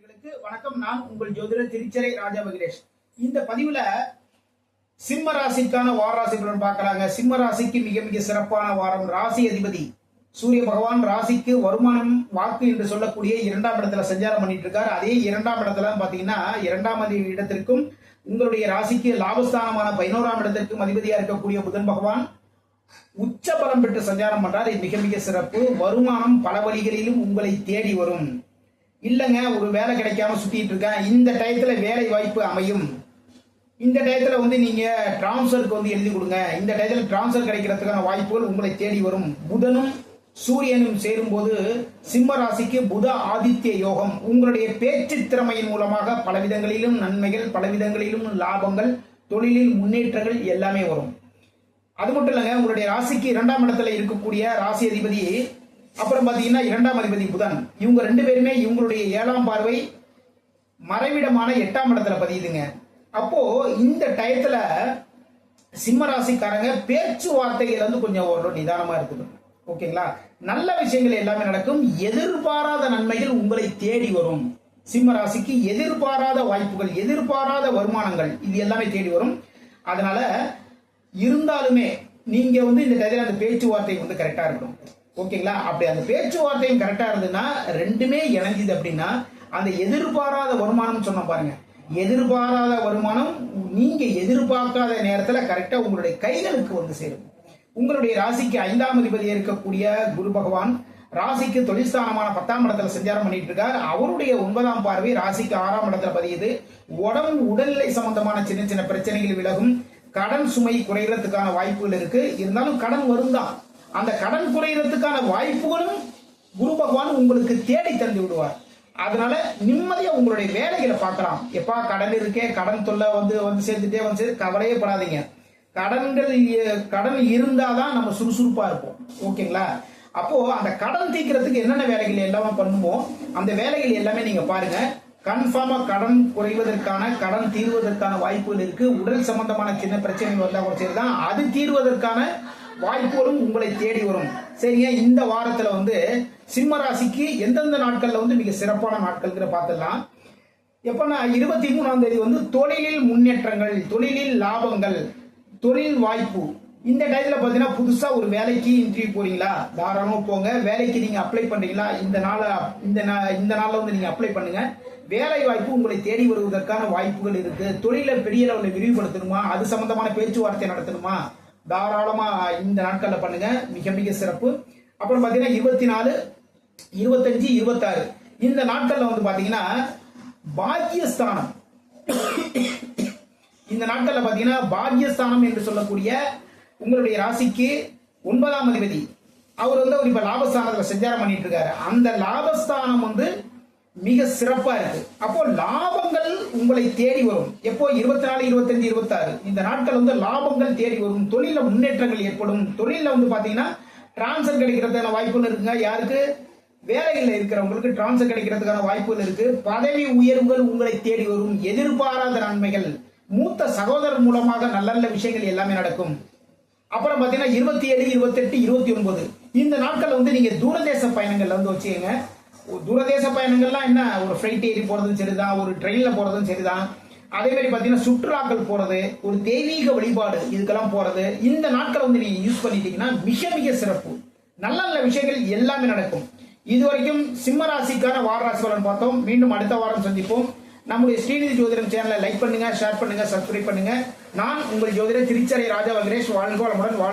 நேர்களுக்கு வணக்கம். நான் உங்கள் ஜோதிடர் திருச்சரை ராஜா மகிரேஷ் இந்த பதிவுல சிம்ம ராசிக்கான வார ராசி பலன் பார்க்கலாங்க. சிம்ம ராசிக்கு மிக மிக சிறப்பான வாரம் ராசி அதிபதி. சூரிய பகவான் ராசிக்கு வருமானம் வாக்கு என்று சொல்லக்கூடிய இரண்டாம் இடத்துல சஞ்சாரம் பண்ணிட்டு இருக்காரு அதே இரண்டாம் இடத்துல பாத்தீங்கன்னா இரண்டாம் இடத்திற்கும் உங்களுடைய ராசிக்கு லாபஸ்தானமான பதினோராம் இடத்திற்கும் அதிபதியா இருக்கக்கூடிய புதன் பகவான் உச்ச பலம் பெற்று சஞ்சாரம் பண்றார். மிக மிக சிறப்பு. வருமானம் பல வழிகளிலும் உங்களை தேடி வரும். இல்லைங்க ஒரு வேலை கிடைக்காம சுத்திட்டு இருக்கேன். இந்த டயத்துல வேலை வாய்ப்பு அமையும். இந்த டயத்துல வந்து நீங்க டிரான்ஸ்ஃபருக்கு வந்து எழுதி கொடுங்க. இந்த டயத்துல டிரான்ஸ்ஃபர் கிடைக்கிறதுக்கான வாய்ப்புகள் உங்களை தேடி வரும். புதனும் சூரியனும் சேரும்போது சிம்ம ராசிக்கு புத ஆதித்ய யோகம். உங்களுடைய பேச்சு திறமையின் மூலமாக பலவிதங்களிலும் நன்மைகள் பலவிதங்களிலும் லாபங்கள் தொழிலில் முன்னேற்றங்கள் எல்லாமே வரும். அது மட்டும் இல்லைங்க உங்களுடைய ராசிக்கு இரண்டாம் இடத்துல இருக்கக்கூடிய ராசி அதிபதி அப்புறம் பாத்தீங்கன்னா இரண்டாம் அதிபதி புதன். இவங்க ரெண்டு பேருமே இவங்களுடைய ஏழாம் பார்வை மறைவிடமான எட்டாம் இடத்துல பதியுதுங்க. அப்போ இந்த டயத்துல சிம்ம ராசிக்காரங்க பேச்சுவார்த்தைகள் வந்து கொஞ்சம் ஒரு நிதானமா இருக்குது. ஓகேங்களா? நல்ல விஷயங்கள் எல்லாமே நடக்கும். எதிர்பாராத நன்மைகள் உங்களை தேடி வரும். சிம்ம ராசிக்கு எதிர்பாராத வாய்ப்புகள் எதிர்பாராத வருமானங்கள் இது எல்லாமே தேடி வரும். அதனால இருந்தாலுமே நீங்க வந்து இந்த டயத்துல அந்த பேச்சுவார்த்தை வந்து கரெக்டா இருக்கணும். ஓகேங்களா? அப்படி அந்த பேச்சுவார்த்தையும் கரெக்டாக இருந்ததுன்னா ரெண்டுமே இணைஞ்சிது அப்படின்னா அந்த எதிர்பாராத வருமானம் சொன்ன பாருங்க. எதிர்பாராத வருமானம் நீங்க எதிர்பார்க்காத நேரத்தில் கரெக்டாக உங்களுடைய கைகளுக்கு வந்து சேரும். உங்களுடைய ராசிக்கு ஐந்தாம் அதிபதி இருக்கக்கூடிய குரு பகவான் ராசிக்கு தொழிற்சானமான பத்தாம் இடத்துல சஞ்சாரம் பண்ணிட்டு இருக்கார். அவருடைய ஒன்பதாம் பார்வை ராசிக்கு ஆறாம் இடத்துல பதியுது. உடம்பு உடல்நிலை சம்பந்தமான சின்ன சின்ன பிரச்சனைகள் விலகும். கடன் சுமை குறைகிறதுக்கான வாய்ப்புகள் இருக்கு. இருந்தாலும் கடன் வரும் தான் அந்த கடன் குறையிறதுக்கான வாய்ப்புகளும் குரு பகவான் உங்களுக்கு தேடி தந்து விடுவார். அதனால நிம்மதியா உங்களுடைய வேலைகளை பார்க்கலாம். எப்பா கடன் இருக்கே கடன் தொல்லை வந்து வந்து சேர்ந்துட்டே வந்து சேர்ந்து கவலையே படாதீங்க. கடன்கள் கடன் இருந்தாதான் நம்ம சுறுசுறுப்பா இருப்போம். ஓகேங்களா? அப்போ அந்த கடன் தீக்கிறதுக்கு என்னென்ன வேலைகள் எல்லாமே பண்ணுமோ அந்த வேலைகள் எல்லாமே நீங்க பாருங்க. கன்ஃபார்மா கடன் குறைவதற்கான கடன் தீர்வதற்கான வாய்ப்புகள் இருக்கு. உடல் சம்பந்தமான சின்ன பிரச்சனைகள் வந்தா கூட சரிதான். அது தீர்வதற்கான வாய்ப்புகளும் உங்களை தேடி வரும். சரிங்க? இந்த வாரத்துல வந்து சிம்ம ராசிக்கு எந்தெந்த நாட்கள்ல வந்து மிக சிறப்பான நாட்கள்ங்கிற பார்த்துடலாம். எப்பன்னா இருபத்தி மூணாம் தேதி வந்து தொழிலில் முன்னேற்றங்கள் தொழிலில் லாபங்கள் தொழில் வாய்ப்பு. இந்த டயத்துல பார்த்தீங்கன்னா புதுசா ஒரு வேலைக்கு இன்டர்வியூ போறீங்களா? தாராளமாக போங்க. வேலைக்கு நீங்க அப்ளை பண்றீங்களா? இந்த நாள இந்த நா- இந்த நாள்ல வந்து நீங்க அப்ளை பண்ணுங்க. வேலை வாய்ப்பு உங்களை தேடி வருவதற்கான வாய்ப்புகள் இருக்கு. தொழிலை பெரிய லெவலில் விரிவுபடுத்தணுமா? அது சம்பந்தமான பேச்சுவார்த்தை நடத்தணுமா? தாராளமாக இந்த நாட்களில் பண்ணுங்க. மிக மிக சிறப்பு. அப்புறம் பார்த்தீங்கன்னா இருபத்தி நாலு இருபத்தஞ்சு இருபத்தாறு. இந்த நாட்களில் வந்து பார்த்தீங்கன்னா பாக்கியஸ்தானம். இந்த நாட்களில் பார்த்தீங்கன்னா பாக்கியஸ்தானம் என்று சொல்லக்கூடிய உங்களுடைய ராசிக்கு ஒன்பதாம் அதிபதி. அவர் வந்து அவர் இப்போ லாபஸ்தானத்தில் சஞ்சாரம் பண்ணிட்டு இருக்காரு. அந்த லாபஸ்தானம் வந்து மிக சிறப்பா இருக்கு. அப்போ லாபங்கள் உங்களை தேடி வரும். எப்போ? இருபத்தி நாலு இருபத்தஞ்சு இருபத்தாறு. இந்த நாட்கள் வந்து லாபங்கள் தேடி வரும். தொழில முன்னேற்றங்கள் ஏற்படும். தொழில வந்து பாத்தீங்கன்னா டிரான்ஸ்ஃபர் கிடைக்கிறதுக்கான வாய்ப்புகள் இருக்குங்க. யாருக்கு? வேலையில் இருக்கிறவங்களுக்கு டிரான்ஸ்ஃபர் கிடைக்கிறதுக்கான வாய்ப்புகள் இருக்கு. பதவி உயர்வுகள் உங்களை தேடி வரும். எதிர்பாராத நன்மைகள். மூத்த சகோதரர் மூலமாக நல்ல நல்ல விஷயங்கள் எல்லாமே நடக்கும். அப்புறம் பாத்தீங்கன்னா இருபத்தி ஏழு இருபத்தெட்டு இருபத்தி ஒன்பது. இந்த நாட்கள் வந்து நீங்க தூரதேச பயணங்கள்ல வந்து வச்சுக்கோங்க. தூரதேச பயணங்கள்லாம் என்ன? ஒரு ஃப்ளைட் ஏறி போகிறதும் சரிதான் ஒரு ட்ரெயினில் போகிறதும் சரிதான். அதே மாதிரி பார்த்தீங்கன்னா சுற்றுலாக்கள் போகிறது ஒரு தெய்வீக வழிபாடு இதுக்கெல்லாம் போகிறது இந்த நாட்களை வந்து நீங்கள் யூஸ் பண்ணிட்டீங்கன்னா மிக மிக சிறப்பு. நல்ல நல்ல விஷயங்கள் எல்லாமே நடக்கும். இதுவரைக்கும் சிம்ம ராசிக்கான வார ராசி பலன் பார்த்தோம். மீண்டும் அடுத்த வாரம் சந்திப்போம். நம்முடைய ஸ்ரீநிதி ஜோதிடம் சேனலை லைக் பண்ணுங்க ஷேர் பண்ணுங்க சப்ஸ்கிரைப் பண்ணுங்க. நான் உங்கள் ஜோதிடர் திருச்சரை ராஜா வகரேஷ் வாழ்க வளமுடன்